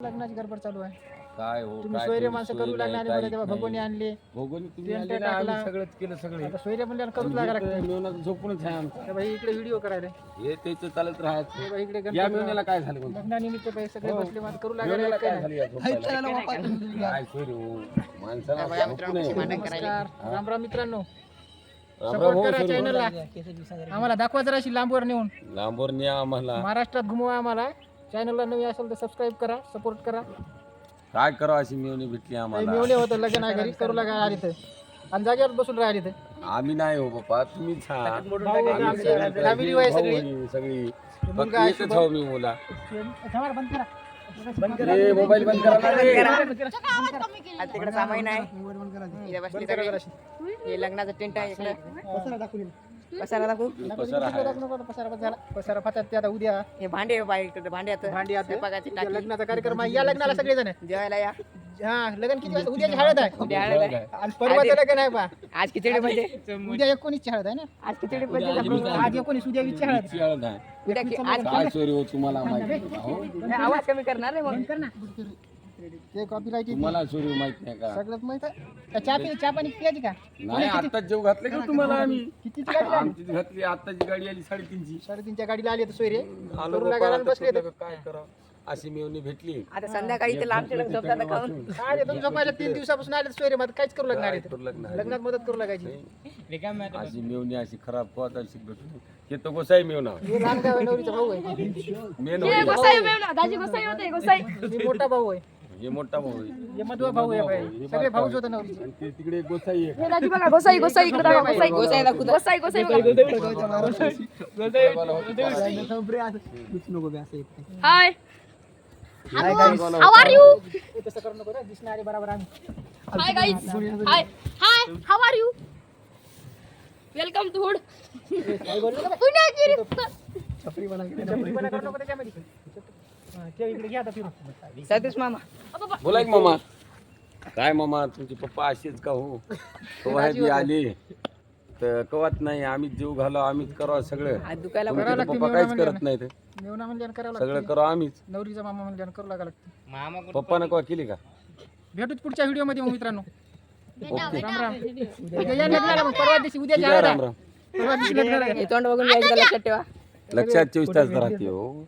लग्नाची गडबड चालू आहे. काय हो तुम्ही काय सोयरे तुम्ही माणसं करू काहीच तेव्हा नाही. आणले. भोगोनी तुम्ही टेंट आले ना, आम्ही टाकला. सगळंच केलं सगळे. आता सोयरे म्हणल्यानं करूच लागायला लागते. मिळवण्याचं झोपूनच आहे आमचं. इकडे व्हिडिओ करायला हे त्याचं चालत राहायचं. बाई इकडे या गणपती काय झालं? लग्नानिमित्त बाई सगळे हो. बसले माझं करू लागायला मिळवण्याला काय काय झालं या झोपायला? काय सोय रे हो? माणसाला झोप नाही. नमस्कार. राम राम मित्रांनो. राम राम सपोर्ट हो, करा. चॅनलला आम्हाला दाखवा जराशी लांबवर नेऊन. लांबवर न्या आम्हाला. महाराष्ट्रात घुमवा आम्हाला. चॅनलला नवी असेल तर सबस्क्राईब करा सपोर्ट करा. काय करावं अशी मिळवणी भेटली आम्हाला? मिळवले होतं लग्न आहे घरी करू लागा आली तर. आणि जागेवर बसून राहिली तर. आम्ही नाही हो बाप्पा हा. आमचे, सगळे. फक्त मुलगा एकच. हो मी मुला. करा. ए, मोबाईल बंद करा ना रे. आता तिकडे सामाईन आहे. इथे बसली बंद करा. सगळी. हे लग्नाचं टेंट आहे इकडे. पसारा दाखवू? दे. बसायला दाखवू पसारा आहे. दाखवू नको, पसारा बस झाला पसारा फातात ते आता उद्या. हे भांडे बाई इकडे भांडे आहेत भांडी आता. स्वयंपाकाची उद्या टाकी. लग्नाचा कार्यक्रम आहे. या लग्नाला सगळे जण जेवायला या. हा लग्न किती वाजता? उद्याची हळद आहे. उद्या हळद आहे. आणि परवाचं लग्न आहे बा. आज खिचडी पाहिजे उद्या एकोणीसची हळद आहे ना? आज खिचडी पाहिजे आज एकोणीस उद्या वीसची हळद. आहे? उद्या आज काय हो तुम्हाला माहिती? नाही, आवाज कमी करणार रे मग. कर ना. ते कॉपीराईट तुम्हाला सोय माहीत नाही का? सगळ्यात माहीत आहे. का चहा पी चहा पाणी पियाची का? नाही आताच जेव घातले का तुम्हाला आम्ही? कितीची गाडी आली आमची घातली आताची गाडी आली साडेतीनची. साडेतीनच्या गाडीला आली तर सोयरे. आलो करू बसले तर. काय करावं? अशी मिळवणी भेटली. आता संध्याकाळी इथे लांब चिडक झोपतात खाऊन काय तुमचं पहिल्या तीन दिवसापासून आले तर सोयरे मग काहीच करू लागणार आहे. करू? लग्नात मदत करू लागायची. अशी मिळवणी अशी खराब पोहत अशी भेटली हे तो गोसाई मिळवणार हे लहान गाव नवरीचा भाऊ आहे. मेन गोसाई मेवला दाजी गोसाई होते गोसाई. मी मोठा भाऊ आहे. हे मोठा भाऊ आहे. हे मधुआ भाऊ आहे बाई. सगळे भाऊच होते नवरीचे. आणि ते तिकडे एक गोसाई आहे. हे दाजी बघा गोसाई गोसाई इकडे दाखवा गोसाई गोसाई. गोसाई गोसाई बघा हाय हाऊ आर यू तसं करू नको रे दिसणारे बरोबर आम्ही. Hi guys hi hi. How are you welcome to hood पुण्याची रिक्त छपरी बना छपरी बना करू नको त्याच्यामध्ये. सतीश मामा. बोला की मामा. काय मामा तुमचे पप्पा असेच का हो? कवा बी आले? तर कवात नाही आम्हीच जीव घालो आम्हीच करावं सगळं. आज दुखायला तुमचे करावं तर लागते पप्पा काहीच करत नाहीत. मेवना म्हणजे करावं सगळं लागतं करावं आम्हीच. नवरीचा मामा म्हणजे करू लागा लागतं. पप्पानं कवा केली का? भेटूच पुढच्या व्हिडिओमध्ये मग मित्रांनो. ओके. राम राम. उद्या या लग्नाला मग परवा दिवशी उद्या ठीक आहे राम जायला. राम परवा दिवशी लग्नाला या. हे तोंड बघून यायचं लक्षात ठेवा. लक्षात चोवीस तास राहते हो